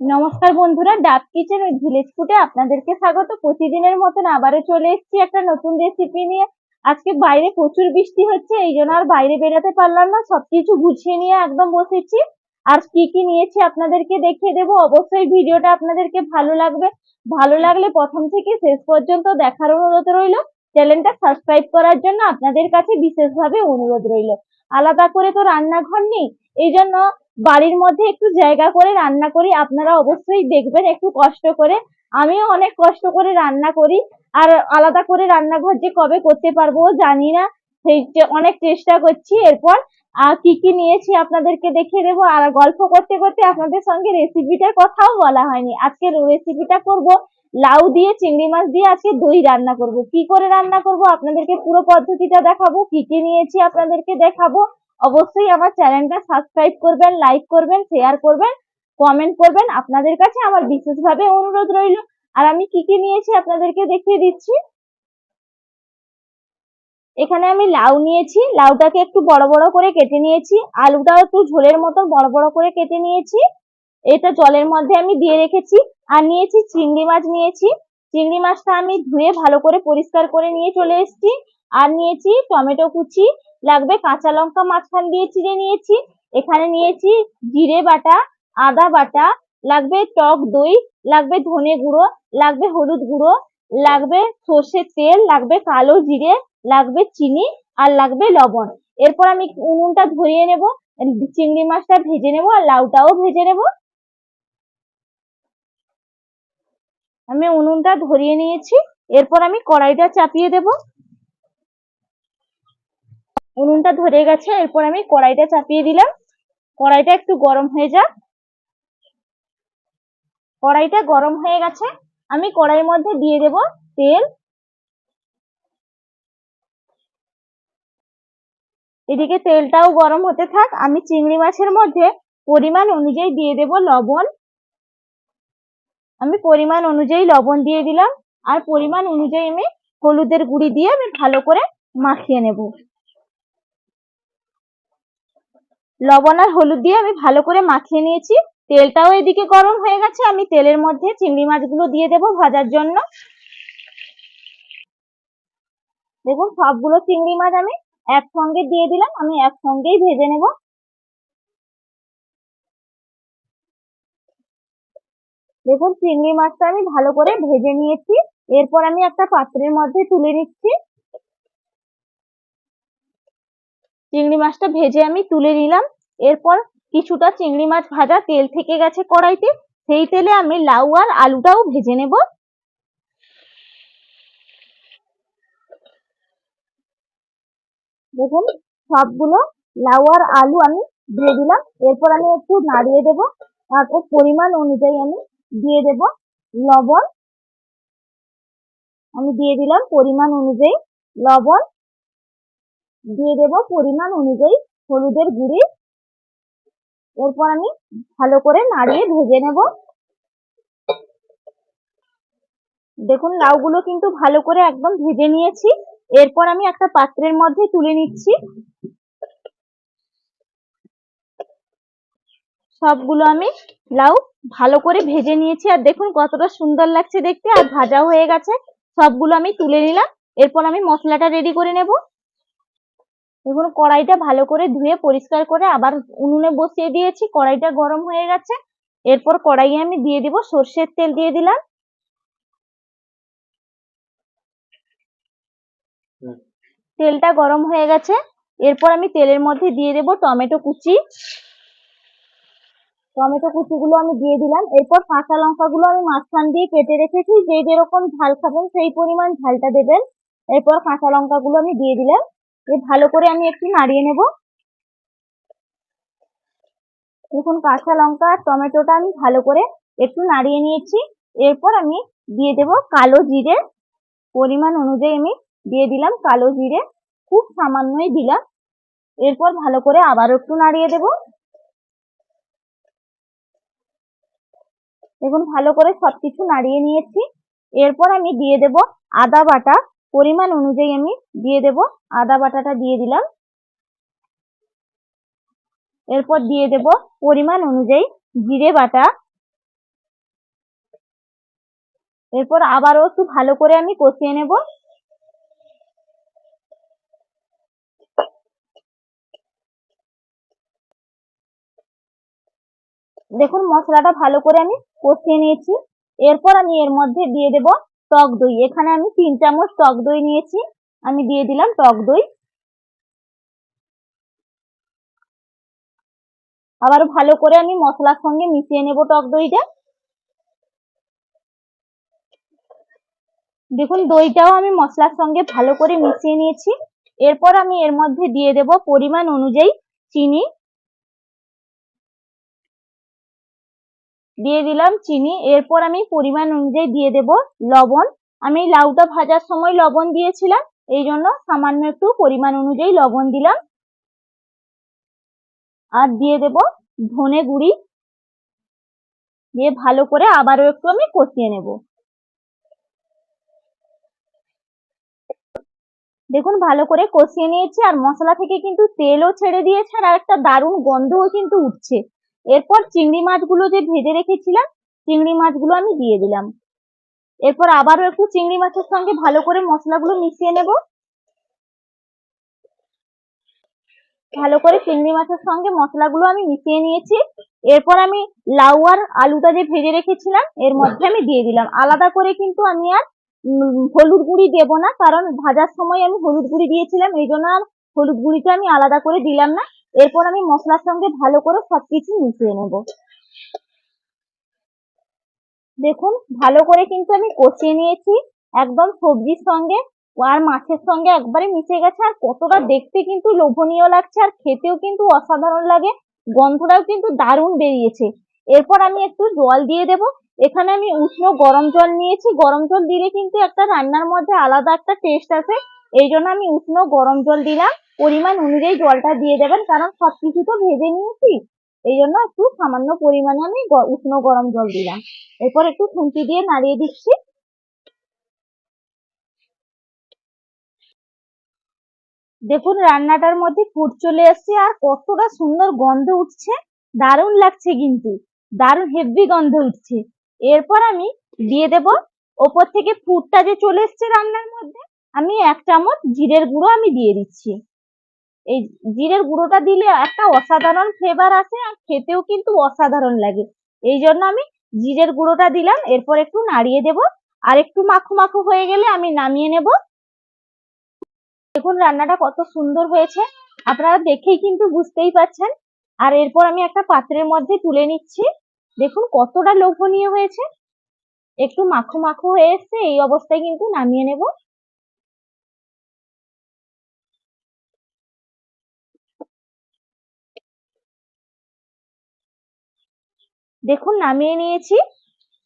নমস্কার বন্ধুরা, ডাব কিচেন ওই ভিলেজ ফুটে আপনাদেরকে স্বাগত। প্রতিদিনের মতন আবারও চলে এসেছি একটা নতুন রেসিপি নিয়ে। আজকে বাইরে প্রচুর বৃষ্টি হচ্ছে, এই জন্য আর বাইরে বেরোতে পারলাম না, সবকিছু গুছিয়ে নিয়ে একদম বসেছি। আর কি কি নিয়েছি আপনাদেরকে দেখিয়ে দেবো, অবশ্যই ভিডিওটা আপনাদেরকে ভালো লাগবে। ভালো লাগলে প্রথম থেকে শেষ পর্যন্ত দেখার অনুরোধ রইল। চ্যানেলটা সাবস্ক্রাইব করার জন্য আপনাদের কাছে বিশেষভাবে অনুরোধ রইল। আলাদা করে তো রান্নাঘর নেই, এই জন্য বাড়ির মধ্যে একটু জায়গা করে রান্না করি, আপনারা অবশ্যই দেখবেন একটু কষ্ট করে। আমিও অনেক কষ্ট করে রান্না করি, আর আলাদা করে রান্নাঘর যে কবে করতে পারব জানি না। সেই অনেক চেষ্টা করছি, এরপর আর কি কি নিয়েছি আপনাদেরকে দেখিয়ে দেবো। আর গল্প করতে করতে আপনাদের সঙ্গে রেসিপিটার কথাও বলা হয়নি। আজকে রেসিপিটা করব লাউ দিয়ে, চিংড়ি মাছ দিয়ে আজকে দই রান্না করব। কি করে রান্না করব? আপনাদেরকে পুরো পদ্ধতিটা দেখাবো। কি কি নিয়েছি আপনাদেরকে দেখাবো? অবশ্যই আমার চ্যানেলটা সাবস্ক্রাইব করবেন লাইক করবেন শেয়ার করবেন কমেন্ট করবেন। আপনাদের কাছে আমার বিশেষভাবে অনুরোধ রইল। আর আমি কি কি নিয়েছি আপনাদেরকে দেখিয়ে দিচ্ছি। এখানে আমি লাউ নিয়েছি। লাউটাকে একটু বড় বড় করে কেটে নিয়েছি। আলুটাও একটু ঝোলের মতো বড় বড় করে কেটে নিয়েছি। এটা জলের মধ্যে আমি দিয়ে রেখেছি। আর নিয়েছি চিংড়ি মাছ নিয়েছি। চিংড়ি মাছটা আমি ধুয়ে ভালো করে পরিষ্কার করে নিয়ে চলে এসেছি। আর নিয়েছি টমেটো কুচি। লাগবে। কাঁচা লঙ্কা মাঝখান দিয়ে চিড়ে নিয়েছি। এখানে নিয়েছি জিরে বাটা, আদা বাটা, লাগবে টক দই, লাগবে ধনে গুঁড়ো, লাগবে হলুদ গুঁড়ো, লাগবে সর্ষের তেল, লাগবে কালো জিরে, লাগবে চিনি আর লাগবে লবণ। এরপর আমি উনুনটা ধরিয়ে নেব, চিংড়ি মাছটা ভেজে নেব আর লাউটাও ভেজে নেব। আমি উনুনটা ধরিয়ে নিয়েছি। এরপর আমি কড়াইটা চাপিয়ে দেব। উনুনটা ধরে গেছে, এরপর আমি কড়াইটা চাপিয়ে দিলাম। কড়াইটা একটু গরম হয়ে যাক। কড়াইটা গরম হয়ে গেছে। আমি কড়াইয়ের মধ্যে দিয়ে দেব তেল। এদিকে তেলটাও গরম হতে থাক। আমি চিংড়ি মাছের মধ্যে পরিমাণ অনুযায়ী দিয়ে দেব লবণ। আমি পরিমাণ অনুযায়ী লবণ দিয়ে দিলাম। আর পরিমাণ অনুযায়ী আমি হলুদের গুঁড়ি দিয়ে আমি ভালো করে মাখিয়ে নেব। লবণ আর হলুদ দিয়ে আমি ভালো করে মাখিয়ে নিয়েছি। তেলটাও এদিকে গরম হয়ে গেছে, আমি তেলের মধ্যে চিংড়ি মাছগুলো দিয়ে দেব ভাজার জন্য। দেখুন, সবগুলো চিংড়ি মাছ আমি একসঙ্গে দিয়ে দিলাম, আমি একসঙ্গেই ভেজে নেব। দেখুন, চিংড়ি মাছটা আমি ভালো করে ভেজে নিয়েছি। এরপর আমি একটা পাত্রের মধ্যে তুলে নিচ্ছি। চিংড়ি মাছটা ভেজে আমি তুলে নিলাম। এরপর কিছুটা চিংড়ি মাছ ভাজা তেল থেকে গেছে কড়াইতে। সেই তেলে আমি লাউ আর আলুটাও ভেজে নেব। দেখুন, সবগুলো লাউ আর আলু আমি দিয়ে দিলাম। এরপর আমি একটু নাড়িয়ে দেব। তারপর পরিমাণ অনুযায়ী আমি দিয়ে দেব লবণ। আমি দিয়ে দিলাম পরিমাণ অনুযায়ী লবণ। দিয়ে দেব পরিমাণ অনুযায়ী হলুদের গুঁড়ি। এরপর আমি ভালো করে নাড়িয়ে ভেজে নেব। দেখুন, লাউগুলো কিন্তু ভালো করে একদম ভেজে নিয়েছি। এরপর আমি একটা পাত্রের মধ্যে তুলে নিচ্ছি। সবগুলো আমি লাউ ভালো করে ভেজে নিয়েছি। আর দেখুন, কতটা সুন্দর লাগছে দেখতে। আর ভাজা হয়ে গেছে। সবগুলো আমি তুলে নিলাম। এরপর আমি মশলাটা রেডি করে নেব। দেখুন কড়াইটা ভালো করে ধুয়ে পরিষ্কার করে আবার উনুনে বসিয়ে দিয়েছি কড়াইটা গরম হয়ে গেছে। এরপর কড়াইয়ে আমি দিয়ে দিব সর্ষের তেল দিয়ে দিলাম। তেলটা গরম হয়ে গেছে। এরপর আমি তেলের মধ্যে দিয়ে দেব টমেটো কুচি। টমেটো কুচিগুলো আমি দিয়ে দিলাম। এরপর কাঁচা লঙ্কাগুলো আমি মাঝখান দিয়ে কেটে রেখেছি। যে যেরকম ঝাল খাবেন সেই পরিমাণ ঝালটা দেবেন। এরপর কাঁচা লঙ্কাগুলো আমি দিয়ে দিলাম। ভালো করে আমি একটু নাড়িয়ে নেব। দেখুন, কাঁচা লঙ্কা আর টমেটোটা আমি ভালো করে একটু নাড়িয়ে নিয়েছি। এরপর আমি দিয়ে দেব কালো জিরে। পরিমাণ অনুযায়ী আমি দিয়ে দিলাম কালো জিরে। খুব সামান্যই দিলাম। এরপর ভালো করে আবারও একটু নাড়িয়ে দেব। দেখুন, ভালো করে সবকিছু নাড়িয়ে নিয়েছি। এরপর আমি দিয়ে দেব আদা বাটা। পরিমাণ অনুযায়ী আমি দিয়ে দেব। আদা বাটাটা দিয়ে দিলাম। এরপর দিয়ে দেব পরিমাণ অনুযায়ী জিরে বাটা। এরপর আবারও একটু ভালো করে আমি কষিয়ে নেব। দেখুন, মশলাটা ভালো করে আমি কষিয়ে নিয়েছি। এরপর আমি এর মধ্যে দিয়ে দেব টক দই। এখানে আমি তিন চামচ টক দই নিয়েছি। আমি দিয়ে দিলাম টক দই। আবার ভালো করে আমি মশলার সঙ্গে মিশিয়ে নেব টক দইটা। দেখুন, দইটাও আমি মশলার সঙ্গে ভালো করে মিশিয়ে নিয়েছি। এরপর আমি এর মধ্যে দিয়ে দেব পরিমাণ অনুযায়ী চিনি। দিয়ে দিলাম চিনি। এরপর আমি পরিমাণ অনুযায়ী দিয়ে দেব লবণ। আমি লাউটা ভাজার সময় লবণ দিয়েছিলাম, এই জন্য সামান্য একটু পরিমাণ অনুযায়ী লবণ দিলাম। আর দিয়ে দেব ধনে গুঁড়ি। দিয়ে ভালো করে আবারও একটু আমি কষিয়ে নেব। দেখুন, ভালো করে কষিয়ে নিয়েছি, আর মশলা থেকে কিন্তু তেলও ছেড়ে দিয়েছে, আর একটা দারুণ গন্ধও কিন্তু উঠছে। এরপর চিংড়ি মাছগুলো যে ভেজে রেখেছিলাম, চিংড়ি মাছগুলো আমি দিয়ে দিলাম। এরপর আবারও একটু চিংড়ি মাছের সঙ্গে ভালো করে মশলাগুলো মিশিয়ে নেব। ভালো করে চিংড়ি মাছের সঙ্গে মশলাগুলো আমি মিশিয়ে নিয়েছি। এরপর আমি লাউ আর আলুটা যে ভেজে রেখেছিলাম, এর মধ্যে আমি দিয়ে দিলাম। আলাদা করে কিন্তু আমি আর হলুদ গুঁড়ি দেব না, কারণ ভাজার সময় আমি হলুদ গুঁড়ি দিয়েছিলাম, এই জন্য আর হলুদ গুঁড়িটা আমি আলাদা করে দিলাম না। এরপর আমি মশলার সঙ্গে ভালো করে সবকিছু মিশিয়ে নেব। দেখুন, ভালো করে কিন্তু আমি কষিয়ে নিয়েছি। একদম সবজির সঙ্গে আর মাছের সঙ্গে একবারে মিশে গেছে। আর কতটা দেখতে কিন্তু লোভনীয় লাগছে আর খেতেও কিন্তু অসাধারণ লাগে। গন্ধটাও কিন্তু দারুণ বেরিয়েছে। এরপর আমি একটু জল দিয়ে দেব। এখানে আমি উষ্ণ গরম জল নিয়েছি। গরম জল দিলে কিন্তু একটা রান্নার মধ্যে আলাদা একটা টেস্ট আসে। এই জন্য আমি উষ্ণ গরম জল দিলাম। পরিমাণ অনুযায়ী জলটা দিয়ে দেবেন, কারণ সবকিছু তো ভেজে নিয়েছি। এই জন্য একটু সামান্য পরিমাণে আমি উষ্ণ গরম জল দিলাম। এরপর একটু খুন্তি দিয়ে নাড়িয়ে দিচ্ছি। দেখুন, রান্নাটার মধ্যে ফুট চলে এসছে আর কতটা সুন্দর গন্ধ উঠছে। দারুণ লাগছে কিন্তু। দারুণ হেভি গন্ধ উঠছে। এরপর আমি দিয়ে দেব, ওপর থেকে ফুটটা যে চলে এসছে রান্নার মধ্যে, আমি এক চামচ জিরের গুঁড়ো আমি দিয়ে দিচ্ছি। এই জিরের গুঁড়োটা দিলে একটা অসাধারণ ফ্লেভার আসে আর খেতেও কিন্তু অসাধারণ লাগে। এই জন্য আমি জিরের গুঁড়োটা দিলাম, এরপর একটু নাড়িয়ে দেব। আর একটু মাখো মাখো হয়ে গেলে আমি নামিয়ে নেব। দেখুন রান্নাটা কত সুন্দর হয়েছে, আপনারা দেখেই কিন্তু বুঝতেই পারছেন। আর এরপর আমি একটা পাত্রের মধ্যে তুলে নিচ্ছি। দেখুন কতটা লোভনীয় হয়েছে। একটু মাখো মাখো হয়ে এসছে, এই অবস্থায় কিন্তু নামিয়ে নেব। দেখুন, নামিয়ে নিয়েছি।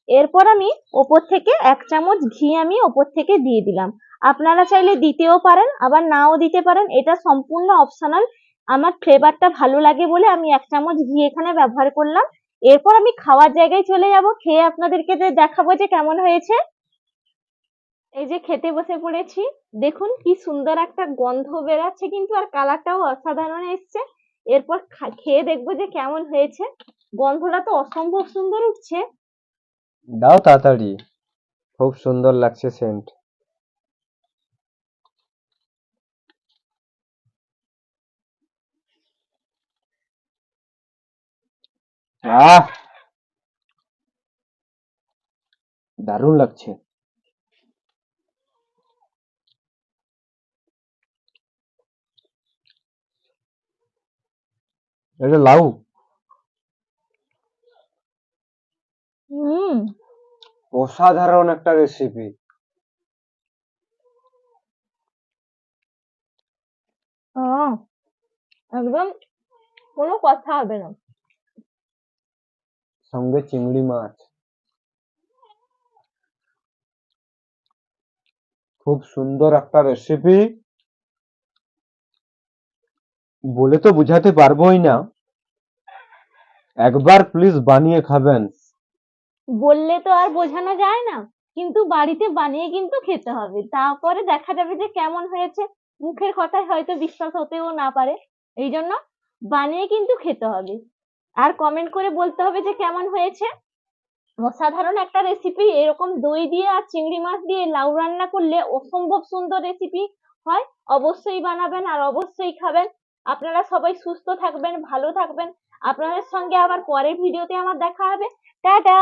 এরপর আমি ওপর থেকে এক চামচ ঘি আমি ওপর থেকে দিয়ে দিলাম। আপনারা চাইলে দিতেও পারেন, আবার নাও দিতে পারেন। এটা সম্পূর্ণ অপশনাল আমার ফ্লেভারটা ভালো লাগে বলে আমি এক চামচ ঘি এখানে ব্যবহার করলাম। এরপর আমি খাওয়ার জায়গায় চলে যাব। খেয়ে আপনাদেরকে যে দেখাবো যে কেমন হয়েছে। এই যে খেতে বসে পড়েছি। দেখুন, কি সুন্দর একটা গন্ধ বেরাচ্ছে কিন্তু, আর কালারটাও অসাধারণ এসছে। এরপর খেয়ে দেখব যে কেমন হয়েছে। গন্ধটা তো অসম্ভব সুন্দর উঠছে। দাও তাড়াতাড়ি। খুব সুন্দর লাগছে সেন্ট আহ! দারুণ লাগছে। এটা লাউ। হুম। অসাধারণ একটা রেসিপি আহ, একদম কোনো কথা হবে না। সঙ্গে চিংড়ি মাছ। খুব সুন্দর একটা রেসিপি বলে তো বুঝাতে পারবোই না। একবার প্লিজ বানিয়ে খাবেন। বললে তো আর বোঝানো যায় না। কিন্তু বাড়িতে বানিয়ে কিন্তু খেতে হবে। তারপরে দেখা যাবে যে কেমন হয়েছে। মুখের কথায় হয়তো বিশ্বাস হতেও না পারে। এই জন্য বানিয়ে কিন্তু খেতে হবে। আর কমেন্ট করে বলতে হবে যে কেমন হয়েছে। অসাধারণ একটা রেসিপি এরকম দই দিয়ে আর চিংড়ি মাছ দিয়ে লাউ রান্না করলে অসম্ভব সুন্দর রেসিপি হয়। অবশ্যই বানাবেন আর অবশ্যই খাবেন। আপনারা সবাই সুস্থ থাকবেন, ভালো থাকবেন। আপনাদের সঙ্গে আবার পরের ভিডিওতে আমার দেখা হবে। টাটা!